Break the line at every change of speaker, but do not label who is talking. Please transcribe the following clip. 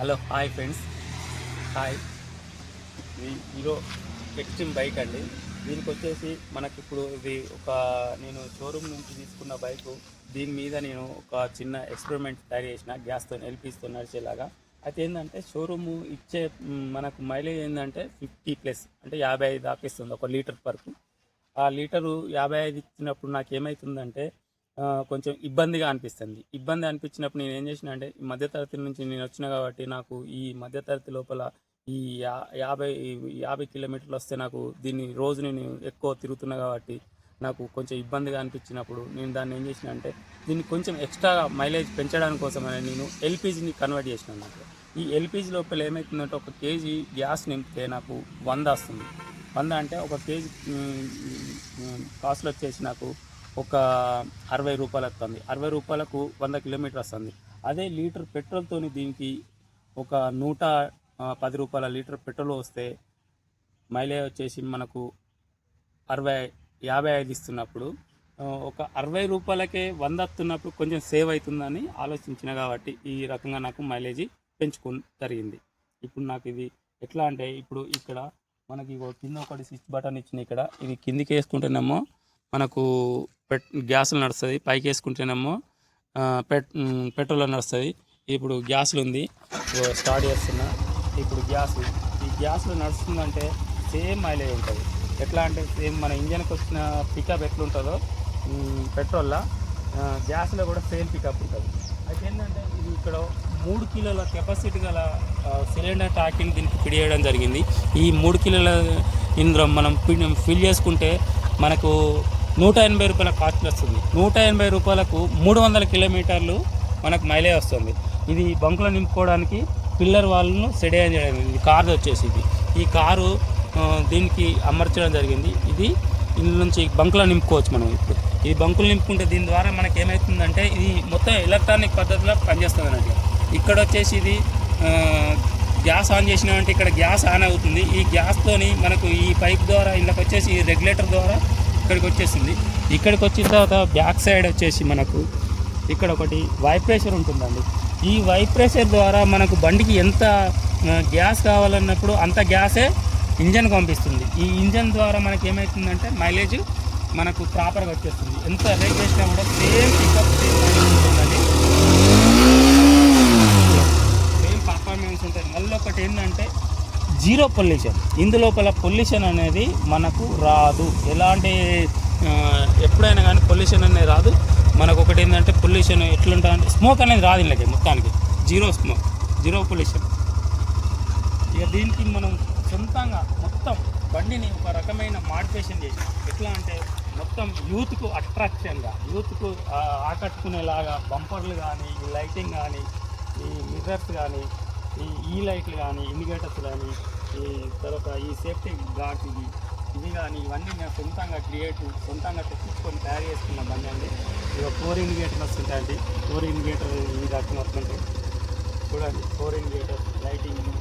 Hello hi friends. Hi. ఇది Hero Xtreme bike అండి. దీనికి వచ్చేసి మనకి ఇప్పుడు ఇది ఒక నేను షోరూమ్ నుంచి తీసుకున్న బైక్. దీని మీద నేను ఒక చిన్న ఎక్స్పెరిమెంట్ తయారు చేసిన గ్యాస్తో ఎల్పీస్తో నడిచేలాగా. అయితే ఏంటంటే షోరూమ్ ఇచ్చే మనకు మైలేజ్ ఏంటంటే ఫిఫ్టీ ప్లస్ అంటే యాభై ఐదు దాకా ఇస్తుంది ఒక లీటర్ వరకు. ఆ లీటరు యాభై ఐదు ఇచ్చినప్పుడు నాకు ఏమవుతుందంటే కొంచెం ఇబ్బందిగా అనిపిస్తుంది. ఇబ్బంది అనిపించినప్పుడు నేను ఏం చేసిన అంటే ఈ మధ్యతరగతి నుంచి నేను వచ్చిన కాబట్టి నాకు ఈ మధ్యతరగతి లోపల ఈ యా యాభై యాభై కిలోమీటర్లు వస్తే నాకు దీన్ని రోజు నేను ఎక్కువ తిరుగుతున్నా కాబట్టి నాకు కొంచెం ఇబ్బందిగా అనిపించినప్పుడు నేను దాన్ని ఏం చేసిన అంటే దీన్ని కొంచెం ఎక్స్ట్రా మైలేజ్ పెంచడానికి కోసమని నేను ఎల్పిజిని కన్వర్ట్ చేసిన అన్నమాట. ఈ ఎల్పిజి లోపల ఏమవుతుందంటే ఒక కేజీ గ్యాస్ నింపితే నాకు వంద వస్తుంది. వంద అంటే ఒక కేజీ కాస్ట్లు వచ్చేసి నాకు ఒక అరవై రూపాయలు వస్తుంది. అరవై రూపాయలకు వంద కిలోమీటర్ వస్తుంది. అదే లీటర్ పెట్రోల్తోని దీనికి ఒక నూట పది రూపాయల లీటర్ పెట్రోల్ వస్తే మైలేజ్ వచ్చేసి మనకు అరవై యాభై ఐదు ఇస్తున్నప్పుడు ఒక అరవై రూపాయలకే వంద వస్తున్నప్పుడు కొంచెం సేవ్ అవుతుందని ఆలోచించిన కాబట్టి ఈ రకంగా నాకు మైలేజ్ పెంచుకొని జరిగింది. ఇప్పుడు నాకు ఇది ఎట్లా అంటే ఇప్పుడు ఇక్కడ మనకి కింద ఒకటి స్విచ్ బటన్ ఇచ్చిన ఇక్కడ. ఇది కిందికి వేసుకుంటేనేమో మనకు పెట్ గ్యాసులు నడుస్తుంది. పైకి వేసుకుంటేనేమో పెట్ పెట్రోల్ నడుస్తుంది. ఇప్పుడు గ్యాస్లు ఉంది స్టార్ట్ చేస్తున్నా. ఇప్పుడు గ్యాస్. ఈ గ్యాస్లో నడుస్తుందంటే సేమ్ మైలేజ్ ఉంటుంది. ఎట్లా అంటే సేమ్ మన ఇంజన్కి వచ్చిన పికప్ ఎట్లుంటుందో ఉమ్, పెట్రోల్లో గ్యాస్లో కూడా సేమ్ పికప్ ఉంటుంది. అయితే ఏంటంటే ఇది ఇక్కడ మూడు కిలోల కెపాసిటీ గల సిలిండర్ ట్యాకింగ్ దీనికి ఫిడ్ చేయడం జరిగింది. ఈ మూడు కిలోల ఇందులో మనం ఫిల్ చేసుకుంటే మనకు నూట ఎనభై రూపాయల కాస్ట్ వస్తుంది. నూట ఎనభై రూపాయలకు మూడు వందల కిలోమీటర్లు మనకు మైలేజ్ వస్తుంది. ఇది బంకులో నింపుకోవడానికి పిల్లర్ వాళ్ళను సెడేయన్ చేయడం జరిగింది. ఇది కార్ వచ్చేసి ఇది. ఈ కారు దీనికి అమర్చడం జరిగింది. ఇది ఇందు నుంచి బంకులో నింపుకోవచ్చు మనం ఇప్పుడు. ఈ బంకులు నింపుకుంటే దీని ద్వారా మనకి ఏమవుతుందంటే ఇది మొత్తం ఎలక్ట్రానిక్ పద్ధతిలో పనిచేస్తుంది అన్నట్టు ఇక్కడ వచ్చేసి ఇది గ్యాస్ ఆన్ చేసినామంటే ఇక్కడ గ్యాస్ ఆన్ అవుతుంది. ఈ గ్యాస్తోని మనకు ఈ పైప్ ద్వారా ఇందులోకి వచ్చేసి ఈ రెగ్యులేటర్ ద్వారా ఇక్కడికి వచ్చేసింది. ఇక్కడికి వచ్చిన తర్వాత బ్యాక్ సైడ్ వచ్చేసి మనకు ఇక్కడ ఒకటి వైబ్రేషన్ ఉంటుందండి. ఈ వైబ్రేషన్ ద్వారా మనకు బండికి ఎంత గ్యాస్ కావాలన్నప్పుడు అంత గ్యాసే ఇంజన్ పంపిస్తుంది. ఈ ఇంజన్ ద్వారా మనకి ఏమవుతుందంటే మైలేజ్ మనకు ప్రాపర్గా వచ్చేస్తుంది. ఎంత రేట్ చేసినా కూడా సేమ్ పికప్ ఉంటుందండి. సేమ్ పర్ఫార్మెన్స్ ఉంటుంది. మళ్ళీ ఒకటి ఏంటంటే జీరో పొల్యూషన్. ఇందులోపల పొల్యూషన్ అనేది మనకు రాదు. ఎలాంటి ఎప్పుడైనా కానీ పొల్యూషన్ అనేది రాదు. మనకు ఒకటి ఏంటంటే పొల్యూషన్ ఎట్లుంటుంది అంటే స్మోక్ అనేది రాదు ఇళ్ళకి మొత్తానికి. Zero smoke zero pollution. ఇక దీనికి మనం సొంతంగా మొత్తం బండిని ఒక రకమైన మాడిఫికేషన్ చేసి ఎట్లా అంటే మొత్తం యూత్కు అట్రాక్షన్గా యూత్కు ఆకట్టుకునేలాగా బంపర్లు కానీ ఈ లైటింగ్ కానీ ఈ మిర్రర్స్ కానీ ఈ ఈ లైట్లు కానీ ఇండికేటర్స్ కానీ ఈ తర్వాత ఈ సేఫ్టీ గార్డ్స్ ఇది ఇది కానీ ఇవన్నీ నేను సొంతంగా క్రియేట్ సొంతంగా తెప్పించుకొని తయారు చేసుకున్న బండి అండి. ఇక ఫోర్ ఇండికేటర్ వస్తుంటాయండి. ఫోర్ ఇండికేటర్ ఈ రకంగా వస్తుంటాయి చూడండి ఫోర్ ఇండికేటర్ లైటింగ్.